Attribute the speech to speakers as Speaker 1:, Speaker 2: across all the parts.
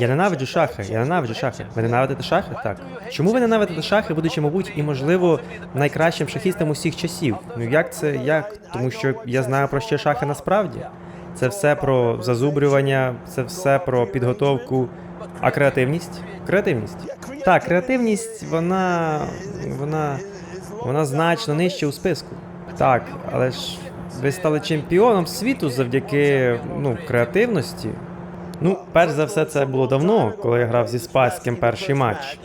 Speaker 1: Я ненавиджу шахи, я ненавиджу шахи. Ви ненавидите шахи? Так. Чому ви ненавидите шахи, будучи, мабуть, і можливо найкращим шахістом усіх часів? Ну як це як? Тому що я знаю про що шахи насправді. Це все про зазубрювання, це все про підготовку. А креативність? Креативність. Так, креативність, вона. вона. вона значно нижче у списку. Так, але ж ви стали чемпіоном світу завдяки ну, креативності. Ну, перш за все, це було давно, коли я грав зі Спаським перший матч.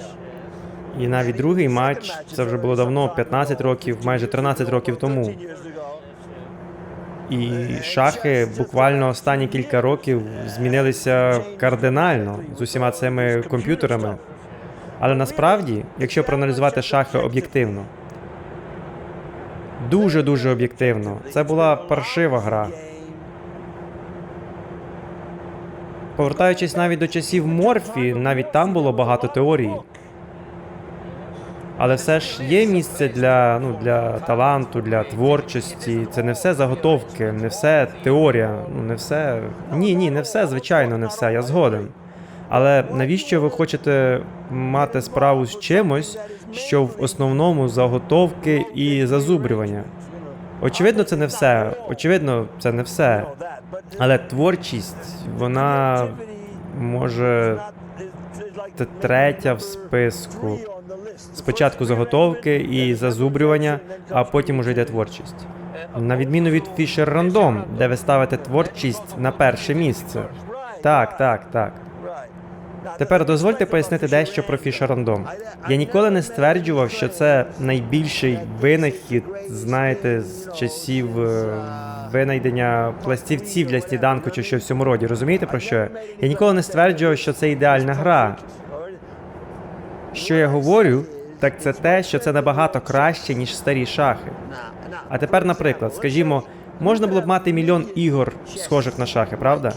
Speaker 1: І навіть другий матч це вже було давно, 15 років, майже 13 років тому. І шахи буквально останні кілька років змінилися кардинально з усіма цими комп'ютерами. Але насправді, якщо проаналізувати шахи об'єктивно, дуже дуже об'єктивно, це була паршива гра. Повертаючись навіть до часів Морфі, навіть там було багато теорій. Але все ж є місце для, ну, для таланту, для творчості. Це не все заготовки, не все теорія, ну не все. Ні, ні, не все, звичайно, не все, я згоден. Але навіщо ви хочете мати справу з чимось, що в основному заготовки і зазубрювання? Очевидно, це не все. Очевидно, це не все. Але творчість, вона може третя в списку. Спочатку заготовки і зазубрювання, а потім уже йде творчість. На відміну від Fisher Random, де ви ставите творчість на перше місце. Так, так, так. Тепер дозвольте пояснити дещо про Random. Я ніколи не стверджував, що це найбільший винахід, знаєте, з часів е, винайдення пластівців для сніданку чи що в цьому роді. Розумієте про що я? Я ніколи не стверджував, що це ідеальна гра. Що я говорю, так це те, що це набагато краще, ніж старі шахи. А тепер, наприклад, скажімо, можна було б мати мільйон ігор, схожих на шахи, правда?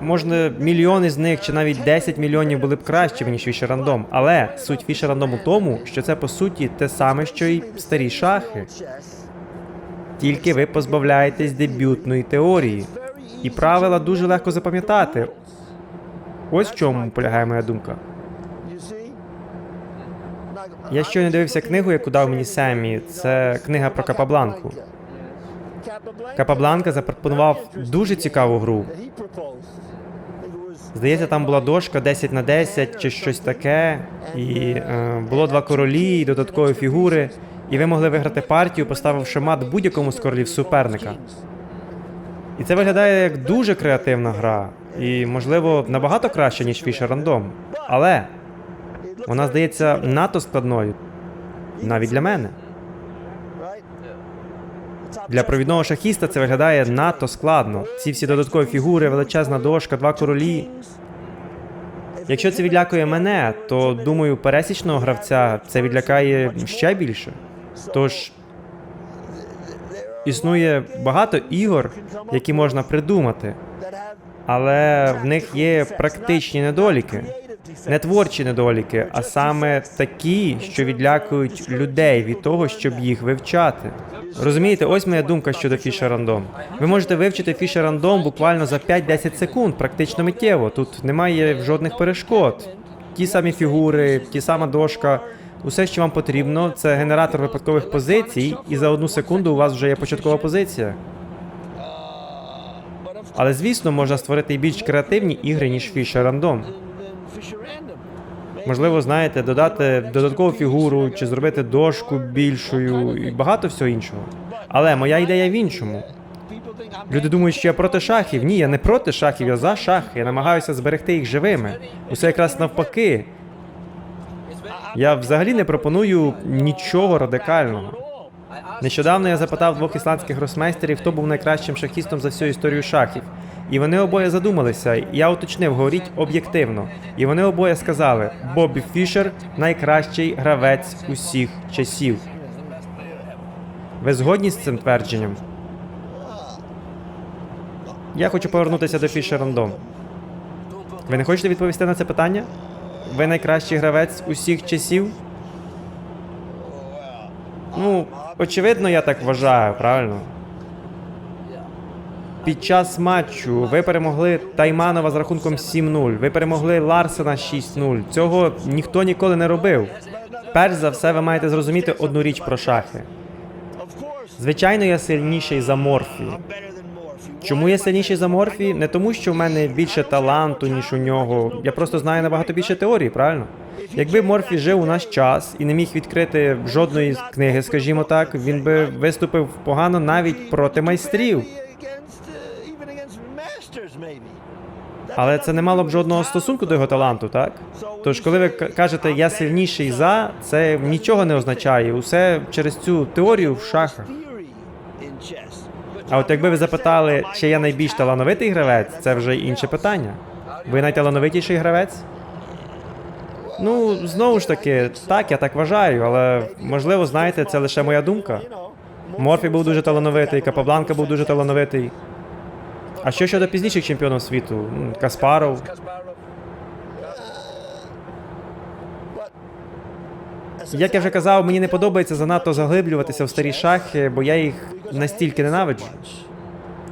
Speaker 1: Можна мільйони з них чи навіть 10 мільйонів були б кращими, ніж Fisher Random. Але суть Fisher Random у тому, що це по суті те саме, що й старі шахи. Тільки ви позбавляєтесь дебютної теорії. І правила дуже легко запам'ятати. Ось в чому полягає моя думка. Я щойно дивився книгу, яку дав мені Семі. Це книга про Капабланку. Капабланка запропонував дуже цікаву гру. Здається, там була дошка 10 на 10 чи щось таке, і е, було два королі і додаткові фігури. І ви могли виграти партію, поставивши мат будь-якому з королів суперника. І це виглядає як дуже креативна гра, і, можливо, набагато краще, ніж Fisher Random. Але вона здається надто складною. Навіть для мене. Для провідного шахіста це виглядає надто складно. Ці всі додаткові фігури, величезна дошка, два королі. Якщо це відлякує мене, то думаю, пересічного гравця це відлякає ще більше. Тож існує багато ігор, які можна придумати, але в них є практичні недоліки. Не творчі недоліки, а саме такі, що відлякують людей від того, щоб їх вивчати. Розумієте, ось моя думка щодо Fisher Random. Ви можете вивчити Fisher Random буквально за 5-10 секунд, практично миттєво. Тут немає жодних перешкод. Ті самі фігури, ті сама дошка. Усе, що вам потрібно, це генератор випадкових позицій, і за одну секунду у вас вже є початкова позиція. Але звісно, можна створити і більш креативні ігри, ніж Fisher Random. Можливо, знаєте, додати додаткову фігуру чи зробити дошку більшою і багато всього іншого. Але моя ідея в іншому. Люди думають, що я проти шахів. Ні, я не проти шахів, я за шахи. Я намагаюся зберегти їх живими. Усе якраз навпаки. Я взагалі не пропоную нічого радикального. Нещодавно я запитав двох ісландських гросмейстерів, хто був найкращим шахістом за всю історію шахів. І вони обоє задумалися. Я уточнив, говоріть об'єктивно. І вони обоє сказали: Бобі Фішер найкращий гравець усіх часів. Ви згодні з цим твердженням? Я хочу повернутися до Fisher Random. Ви не хочете відповісти на це питання? Ви найкращий гравець усіх часів? Ну, очевидно, я так вважаю, правильно? Під час матчу ви перемогли Тайманова з рахунком 7-0, ви перемогли Ларсена 6-0. Цього ніхто ніколи не робив. Перш за все, ви маєте зрозуміти одну річ про шахи. Звичайно, я сильніший за Морфі. Чому я сильніший за Морфі? Не тому, що в мене більше таланту, ніж у нього. Я просто знаю набагато більше теорії, правильно? Якби Морфі жив у наш час і не міг відкрити жодної книги, скажімо так, він би виступив погано навіть проти майстрів. Але це не мало б жодного стосунку до його таланту, так? Тож, коли ви кажете я сильніший за, це нічого не означає. Усе через цю теорію в шахах. А от якби ви запитали, чи я найбільш талановитий гравець, це вже інше питання. Ви найталановитіший гравець? Ну, знову ж таки, так, я так вважаю, але можливо, знаєте, це лише моя думка. Морфі був дуже талановитий, Капабланка був дуже талановитий. А що щодо пізніших чемпіонів світу? Каспаров. Як я вже казав, мені не подобається занадто заглиблюватися в старі шахи, бо я їх настільки ненавиджу.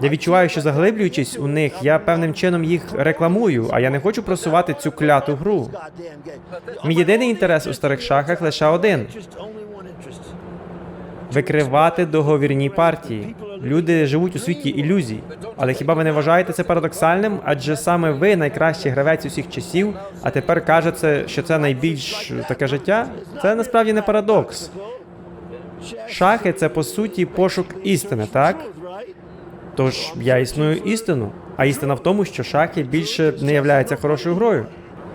Speaker 1: Я відчуваю, що заглиблюючись у них, я певним чином їх рекламую, а я не хочу просувати цю кляту гру. Мій єдиний інтерес у старих шахах лише один викривати договірні партії. Люди живуть у світі ілюзій. Але хіба ви не вважаєте це парадоксальним? Адже саме ви найкращий гравець усіх часів, а тепер кажете, що це найбільш таке життя? Це насправді не парадокс. Шахи це по суті пошук істини, так? Тож я існую істину. А істина в тому, що шахи більше не являються хорошою грою.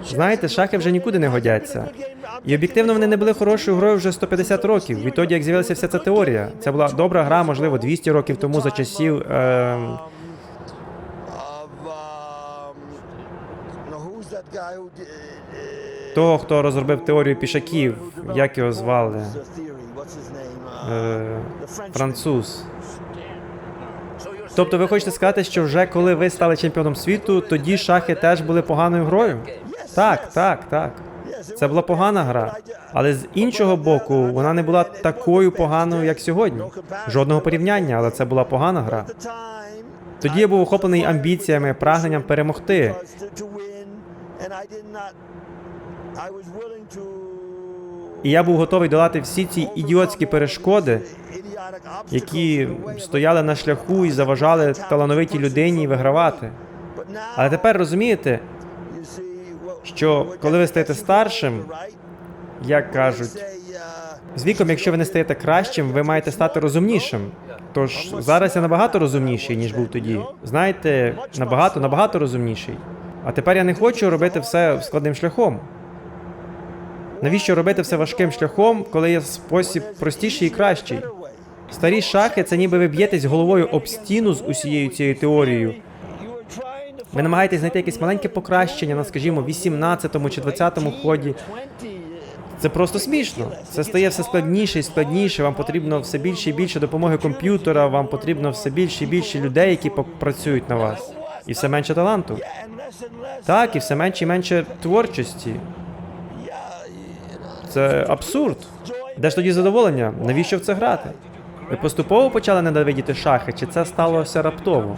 Speaker 1: Знаєте, шахи вже нікуди не годяться. І об'єктивно вони не були хорошою грою вже 150 років. Відтоді, як з'явилася вся ця теорія. Це була добра гра, можливо, 200 років тому за часів. Е, того, хто розробив теорію пішаків, як його звали? Е, француз. Тобто ви хочете сказати, що вже коли ви стали чемпіоном світу, тоді шахи теж були поганою грою? Так, так, так. Це була погана гра. Але з іншого боку, вона не була такою поганою, як сьогодні. Жодного порівняння, але це була погана гра. Тоді я був охоплений амбіціями, прагненням перемогти. І я був готовий долати всі ці ідіотські перешкоди, які стояли на шляху і заважали талановитій людині вигравати. Але тепер розумієте, що коли ви стаєте старшим, як кажуть, з віком, якщо ви не стаєте кращим, ви маєте стати розумнішим. Тож зараз я набагато розумніший, ніж був тоді. Знаєте, набагато, набагато розумніший. А тепер я не хочу робити все складним шляхом. Навіщо робити все важким шляхом, коли є спосіб простіший і кращий? Старі шахи це ніби ви б'єтесь головою об стіну з усією цією теорією. Ви намагаєтесь знайти якесь маленьке покращення на, скажімо, 18-му чи 20-му ході. Це просто смішно. Це стає все складніше і складніше. Вам потрібно все більше і більше допомоги комп'ютера, вам потрібно все більше і більше людей, які попрацюють на вас. І все менше таланту. Так, і все менше і менше творчості. Це абсурд. Де ж тоді задоволення? Навіщо в це грати? Ви поступово почали ненавидіти шахи, чи це сталося раптово?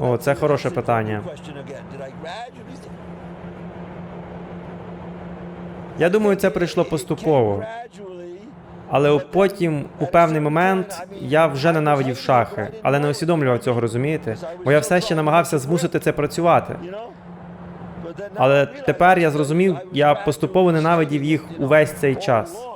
Speaker 1: О, це хороше питання. Я думаю, це прийшло поступово. Але потім, у певний момент, я вже ненавидів шахи, але не усвідомлював цього, розумієте? Бо я все ще намагався змусити це працювати. Але тепер я зрозумів, я поступово ненавидів їх увесь цей час.